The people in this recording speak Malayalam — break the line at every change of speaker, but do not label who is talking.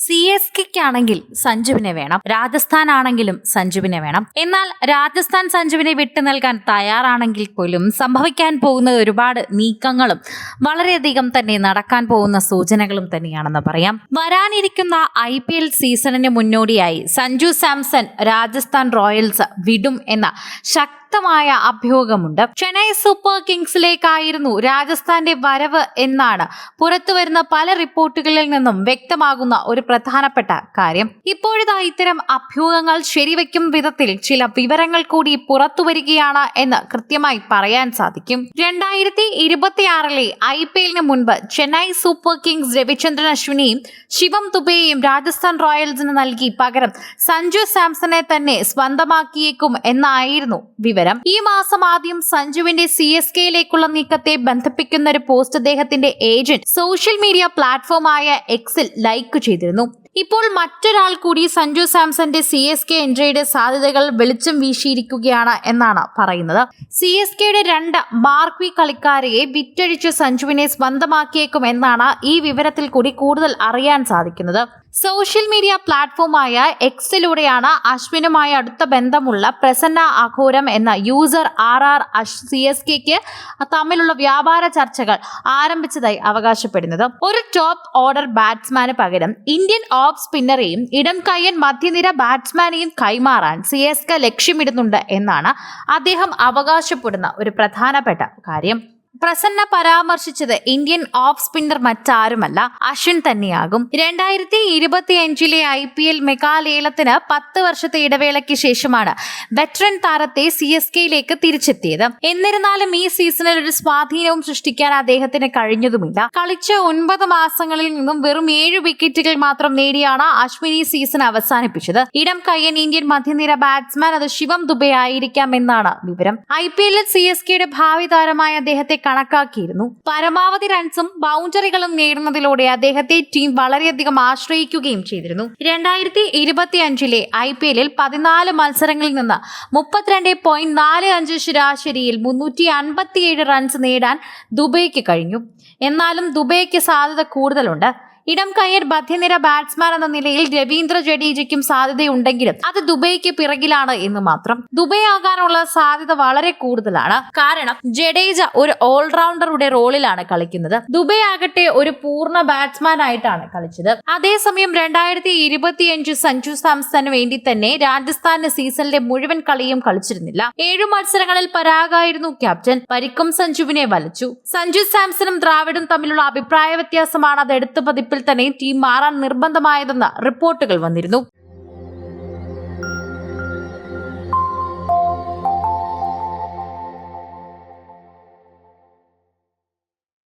സി എസ് കെക്കാണെങ്കിൽ സഞ്ജുവിനെ വേണം. രാജസ്ഥാൻ ആണെങ്കിലും സഞ്ജുവിനെ വേണം. എന്നാൽ രാജസ്ഥാൻ സഞ്ജുവിനെ വിട്ടു നൽകാൻ തയ്യാറാണെങ്കിൽ പോലും സംഭവിക്കാൻ പോകുന്ന ഒരുപാട് നീക്കങ്ങളും വളരെയധികം തന്നെ നടക്കാൻ പോകുന്ന സൂചനകളും തന്നെയാണെന്ന് പറയാം. വരാനിരിക്കുന്ന ഐ പി എൽ സീസണിന് മുന്നോടിയായി സഞ്ജു സാംസൺ രാജസ്ഥാൻ റോയൽസ് വിടും എന്ന ശക്തമായ അഭ്യൂഹമുണ്ട്. ചെന്നൈ സൂപ്പർ കിങ്സിലേക്കായിരുന്നു രാജസ്ഥാന്റെ വരവ് എന്നാണ് പുറത്തുവരുന്ന പല റിപ്പോർട്ടുകളിൽ നിന്നും വ്യക്തമാകുന്ന ഒരു പ്രധാനപ്പെട്ട കാര്യം. ഇപ്പോഴിതാ ഇത്തരം അഭ്യൂഹങ്ങൾ ശരിവെക്കും വിധത്തിൽ ചില വിവരങ്ങൾ കൂടി പുറത്തു വരികയാണ് എന്ന് കൃത്യമായി പറയാൻ സാധിക്കും. രണ്ടായിരത്തി ഇരുപത്തിയാറിലെ ഐ പി എല്ലിന് മുൻപ് ചെന്നൈ സൂപ്പർ കിങ്സ് രവിചന്ദ്രൻ അശ്വിനെയും ശിവം ദുബെയെയും രാജസ്ഥാൻ റോയൽസിന് നൽകി പകരം സഞ്ജു സാംസണെ തന്നെ സ്വന്തമാക്കിയേക്കും എന്നായിരുന്നു വിവരം. ഈ മാസം ആദ്യം സഞ്ജുവിന്റെ സി എസ് കെയിലേക്കുള്ള നീക്കത്തെ ബന്ധിപ്പിക്കുന്ന ഒരു പോസ്റ്റ് അദ്ദേഹത്തിന്റെ ഏജന്റ് സോഷ്യൽ മീഡിയ പ്ലാറ്റ്ഫോമായ എക്സിൽ ലൈക്ക് ചെയ്തിരുന്നു. ഇപ്പോൾ മറ്റൊരാൾ കൂടി സഞ്ജു സാംസന്റെ സി എസ് കെ എൻട്രിയുടെ സാധ്യതകൾ വെളിച്ചം വീശിയിരിക്കുകയാണ് എന്നാണ് പറയുന്നത്. സി എസ് കെയുടെ രണ്ട് മാർക്വി കളിക്കാരെ വിറ്റഴിച്ച് സഞ്ജുവിനെ സ്വന്തമാക്കിയേക്കും എന്നാണ് ഈ വിവരത്തിൽ കൂടി കൂടുതൽ അറിയാൻ സാധിക്കുന്നത്. സോഷ്യൽ മീഡിയ പ്ലാറ്റ്ഫോമായ എക്സിലൂടെയാണ് അശ്വിനുമായി അടുത്ത ബന്ധമുള്ള പ്രസന്ന അഘോരം എന്ന user R R Ash C S കെക്ക് തമ്മിലുള്ള വ്യാപാര ചർച്ചകൾ ആരംഭിച്ചതായി അവകാശപ്പെടുന്നത്. ഒരു ടോപ്പ് ഓർഡർ ബാറ്റ്സ്മാന് പകരം ഇന്ത്യൻ ഓഫ് സ്പിന്നറെയും ഇടം കയ്യൻ മധ്യനിര ബാറ്റ്സ്മാനെയും കൈമാറാൻ സി എസ് കെ ലക്ഷ്യമിടുന്നുണ്ട് എന്നാണ് അദ്ദേഹം അവകാശപ്പെടുന്ന ഒരു പ്രധാനപ്പെട്ട കാര്യം. പ്രസന്ന പരാമർശിച്ചത് ഇന്ത്യൻ ഓഫ് സ്പിന്നർ മറ്റാരുമല്ല അശ്വിൻ തന്നെയാകും. രണ്ടായിരത്തി ഇരുപത്തി അഞ്ചിലെ ഐ പി എൽ മെഗാലേലത്തിന് പത്ത് വർഷത്തെ ഇടവേളയ്ക്ക് ശേഷമാണ് വെറ്ററൻ താരത്തെ സി എസ് കെയിലേക്ക് തിരിച്ചെത്തിയത്. എന്നിരുന്നാലും ഈ സീസണിൽ ഒരു സ്വാധീനവും സൃഷ്ടിക്കാൻ അദ്ദേഹത്തിന് കഴിഞ്ഞതുമില്ല. കളിച്ച ഒൻപത് മാസങ്ങളിൽ നിന്നും വെറും ഏഴ് വിക്കറ്റുകൾ മാത്രം നേടിയാണ് അശ്വിൻ ഈ സീസൺ അവസാനിപ്പിച്ചത്. ഇടം കയ്യൻ ഇന്ത്യൻ മധ്യനിര ബാറ്റ്സ്മാൻ അത് ശിവം ദുബെ ആയിരിക്കാം എന്നാണ് വിവരം. ഐ പി എല്ലിൽ സി എസ് കെയുടെ ഭാവി താരമായ അദ്ദേഹത്തെ കണക്കാക്കിയിരുന്നു. പരമാവധി റൺസും ബൗണ്ടറികളും നേടുന്നതിലൂടെ അദ്ദേഹത്തെ ടീം വളരെയധികം ആശ്രയിക്കുകയും ചെയ്തിരുന്നു. രണ്ടായിരത്തി ഇരുപത്തി അഞ്ചിലെ ഐ പി എല്ലിൽ പതിനാല് മത്സരങ്ങളിൽ നിന്ന് മുപ്പത്തിരണ്ട് പോയിന്റ് നാല് അഞ്ച് ശരാശരിയിൽ മുന്നൂറ്റി അൻപത്തിയേഴ് റൺസ് നേടാൻ ദുബൈക്ക് കഴിഞ്ഞു. എന്നാലും ദുബൈക്ക് സാധ്യത കൂടുതലുണ്ട്. ഇടം കയ്യർ മധ്യനിര ബാറ്റ്സ്മാൻ എന്ന നിലയിൽ രവീന്ദ്ര ജഡേജയ്ക്കും സാധ്യതയുണ്ടെങ്കിലും അത് ദുബൈക്ക് പിറകിലാണ് എന്ന് മാത്രം. ദുബൈ ആകാനുള്ള സാധ്യത വളരെ കൂടുതലാണ്. കാരണം ജഡേജ ഒരു ഓൾറൗണ്ടറുടെ റോളിലാണ് കളിക്കുന്നത്. ദുബൈ ആകട്ടെ ഒരു പൂർണ ബാറ്റ്സ്മാൻ ആയിട്ടാണ് കളിച്ചത്. അതേസമയം രണ്ടായിരത്തി ഇരുപത്തിയഞ്ച് സഞ്ജു സാംസന് വേണ്ടി തന്നെ രാജസ്ഥാന് സീസണിലെ മുഴുവൻ കളിയും കളിച്ചിരുന്നില്ല. ഏഴു മത്സരങ്ങളിൽ പരാഗായിരുന്നു ക്യാപ്റ്റൻ പരിക്കും സഞ്ജുവിനെ വലച്ചു. സഞ്ജു സാംസണും ദ്രാവിഡും തമ്മിലുള്ള അഭിപ്രായ വ്യത്യാസമാണ് അത് എടുത്ത പതിപ്പിൽ തന്നെ ടീം മാറാൻ നിർബന്ധമായതെന്ന് റിപ്പോർട്ടുകൾ വന്നിരുന്നു